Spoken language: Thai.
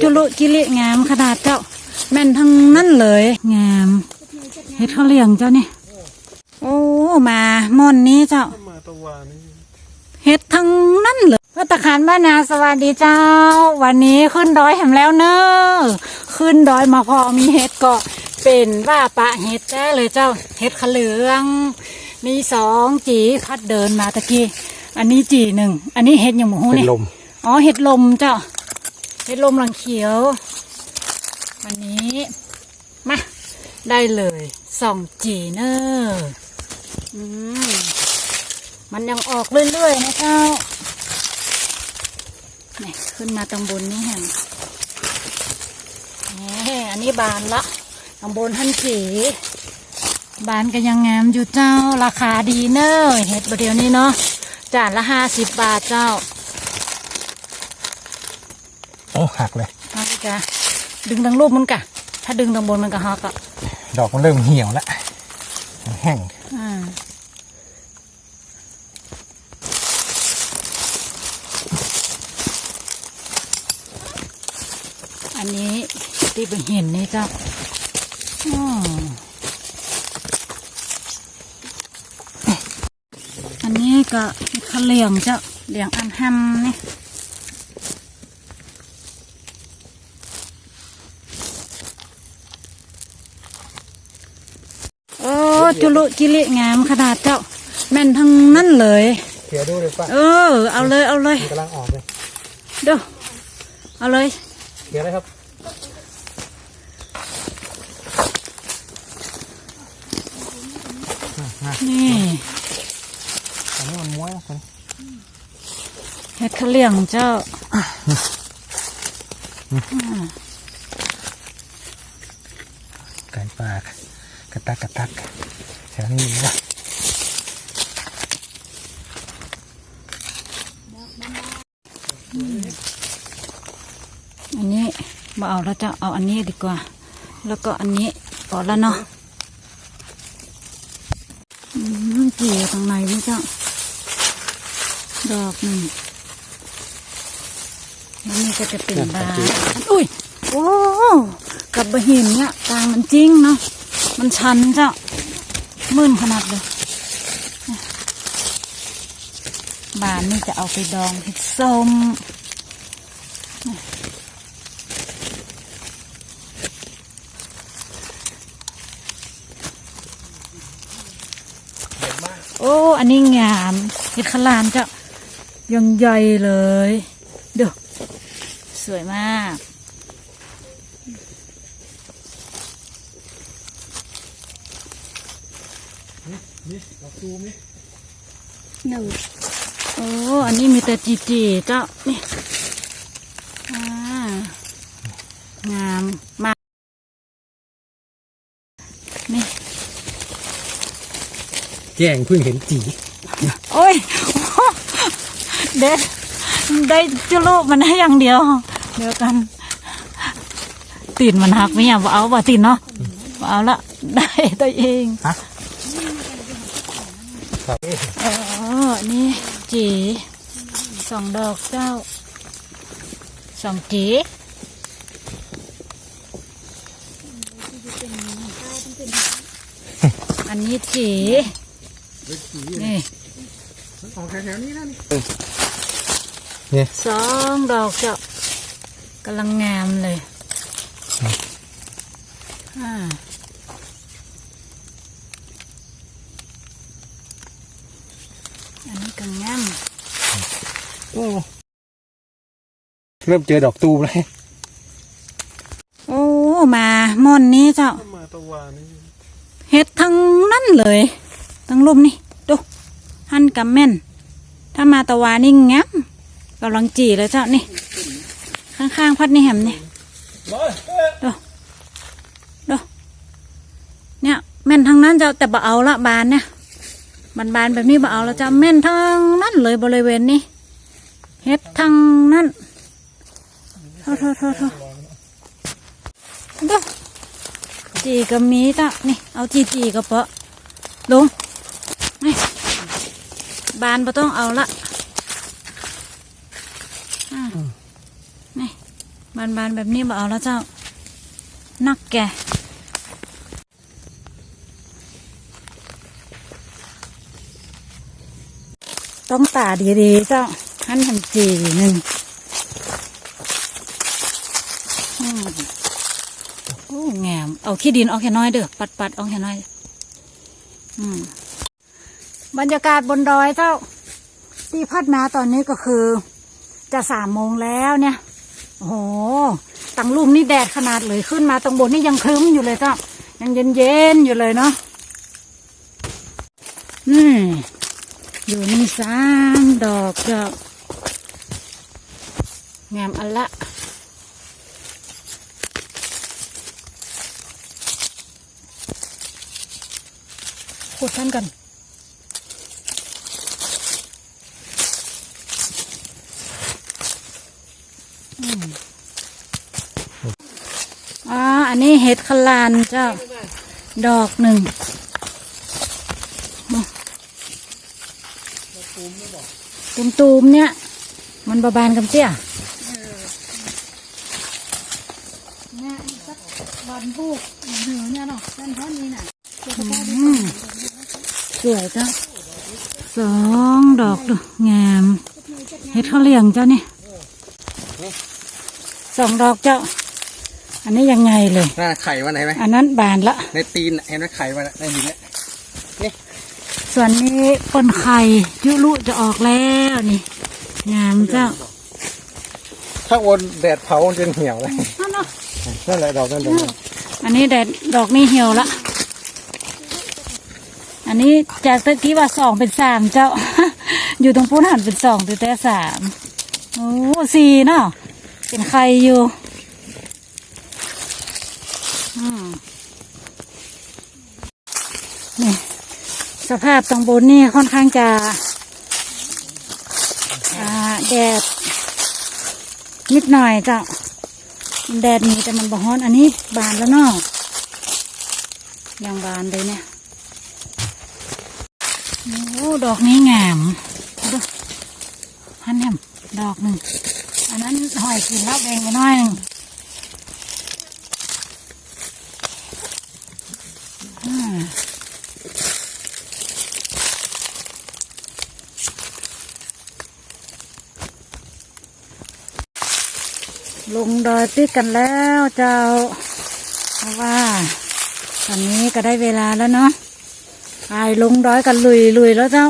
จุลุจิลิงามขนาดเจ้า แม่นทั้งนั้นเลย งามเฮ็ดข้าวเหลียงเจ้านี่ โอ้มาม่อนนี้เจ้าเฮ็ดทั้งนั้นเลยพัตตาคารบ้านนาสวัสดีเจ้า วันนี้ขึ้นดอยแหมแล้วเนอะขึ้นดอยมาพอมีเฮ็ดก็เป็นว่าปะเฮ็ดแจ้เลยเจ้าเฮ็ดขะเหลือง มีสองจีพัดเดินมาตะกี้ อันนี้จีหนึ่งอันนี้เฮ็ดยังหมูเป็นนี่ลมอ๋อเห็ดลมเจ้า เห็ดลมหลังเขียว วันนี้มาได้เลยสองจีเนอร์มันยังออกเรื่อยๆนะเจ้าเนี่ยขึ้นมาตรงบนนี้แห่งนี่อันนี้บานละตรงบนท่านจีบานก็ยังงามอยู่เจ้าราคาดีเนอร์เห็ดประเดี๋ยวนี้เนาะจานละห้าสิบบาทเจ้า โอ้หักเลยเอาสิจ้ะดึงทางรูปมันกะ ถ้าดึงทางบนมันก็ฮักอะดอกมันเริ่มเหี่ยวแล้วมันแห้งอ่าอันนี้ที่ไปเห็นนี่เจ้าอ๋ออันนี้ก็เห็ดข้าวเหลียงเจ้าเหลียงอันห้ำนี่ โอ้ จุลุจิลิงามขนาดเจ้า แม่นทั้งนั้นเลย เขียวดูเลยป่ะเออ เอาเลยเอาเลยมันกำลังออกเลยเดี๋ยวเอาเลยเขียวเลยครับนี่อันนี้มันม้วยนะคนเฮ็ดข้าวเหลียงเจ้าไก่ปลา กกระตักกระตักแถวนี้มีนะอันนี้มาเอาแล้วเจ้าเอาอันนี้ดีกว่า แล้วก็อันนี้พอแล้วเนาะอืมจีอยู่ตรงไหนนี่เจ้าดอกหนึ่งแล้วนี่ก็จะเป็นบานอุ้ยโอ้กับบะหินเนี่ยกลางมันจริงเนาะ มันชันเจ้ามื่นขนาดเลย บานนี่จะเอาไปดองเห็ดส้มโอ้ อันนี้งามเห็ดขลานเจ้ายังใหญ่เลย เดี๋ยวสวยมาก นี่ดอกตูมนี่หนึ่งโอ้อันนี้มีแต่จีจีเจ้านี่อ่างามมากนี่แจ้งเพิ่งเห็นจีโอ้ยเด็ดได้จุลูกมันให้อย่างเดียว เดียวกันตีนมันหักไหมอะเอาบ่ตีนเนาะเอาละได้ตัวเอง ครับอ๋อ นี่จีสองดอกเจ้าสองจีอันนี้จีนี่ออกแถวๆนี้นะนี่สองดอกเจ้ากำลังงามเลยอ่า อันนี้ก็งามโอ้เริ่มเจอดอกตูมแล้วโอ้มาม่อนนี้เจ้ามาตะวานี่เฮ็ดทั้งนั้นเลยทั้งลุ่มนี่ดูหั่นกับแม่น ถ้ามาตะวานี่งามกำลังจีเลยเจ้านี่ ข้างๆพัดนี่แหมนี่ดูดูเนี่ยแม่นทั้งนั้นเจ้าแต่บ่เอาละบานเนี่ย บานๆแบบนี้บ่เอาแล้วเจ้าแม่นทั้งนั้นเลยบริเวณนี้เฮ็ดทั้งนั้นโทษโทษโทษโทษดูจีก็มีเจ้านี่เอาจีจีก็เปาะลงนี่บานบ่ต้องเอาละอ่านี่บานๆแบบนี้บ่เอาแล้วเจ้านักแก ต้องตาดีๆเจ้าหั่นทำจีหนึ่งอืมโอ้แงมเอาขี้ดินออกแค่น้อยเด้อปัดปัดๆออกแค่น้อยอืมบรรยากาศบนดอยเจ้า ที่พัดมาตอนนี้ก็คือ จะสามโมงแล้วเนี่ยโอ้โหตังลุ่มนี่แดดขนาดเลยขึ้นมาตรงบนนี่ยังครึ้มอยู่เลยเจ้ายังเย็นเย็นๆอยู่เลยเนาะอืม อยู่นี่สามดอกเจ้างามอันละขุดท่านกันอ๋อ อันนี้เห็ดขลานเจ้า ดอกหนึ่ง ตุมตูมๆเนี่ย มันบาบานกับเจ้าเนี่ยสักวันพูกเหนือเนี่ยเนาะด้านท้อนนี้น่ะสวยเจ้าสองดอกดูงามเห็ดข้าวเหลียงเจ้านี่สองดอกเจ้า อันนี้ยังไงเลยน่าไข่มันเห็นไหมอันนั้นบานละในตีนน่ะเห็นไหมไข่มันน่ะในดินเนี่ย ส่วนนี้ปนไข่ยุลุจะออกแล้วนี่ งามเจ้า ถ้าวนแดดเผามันจะเหี่ยวเลยนั่นเนาะนั่นแหละดอกนั่นดอกนั่นอันนี้แดดดอกนี้เหี่ยวละ อันนี้จากตะกี้ว่าสองเป็นสามเจ้า อยู่ตรงพุ้นหันเป็นสองแต่แต่สามโอ้สี่เนาะเป็นไข่อยู่อืมนี่ สภาพตรงบนนี่ค่อนข้างจะแดดนิดหน่อยเจ้าแดดมีแต่มันบ่ฮ้อน อันนี้บานแล้วเนาะยังบานเลยเนี่ยโอ้ดอกนี้งามดูฮันแฮมดอกหนึ่งอันนั้นหอยกินแล้วแบ่งไปน้อยหนึ่ง ลงดอยติดกันแล้วเจ้า เพราะว่า ตอนนี้ก็ได้เวลาแล้วเนาะไปลงดอยกันลุยลุยแล้วเจ้า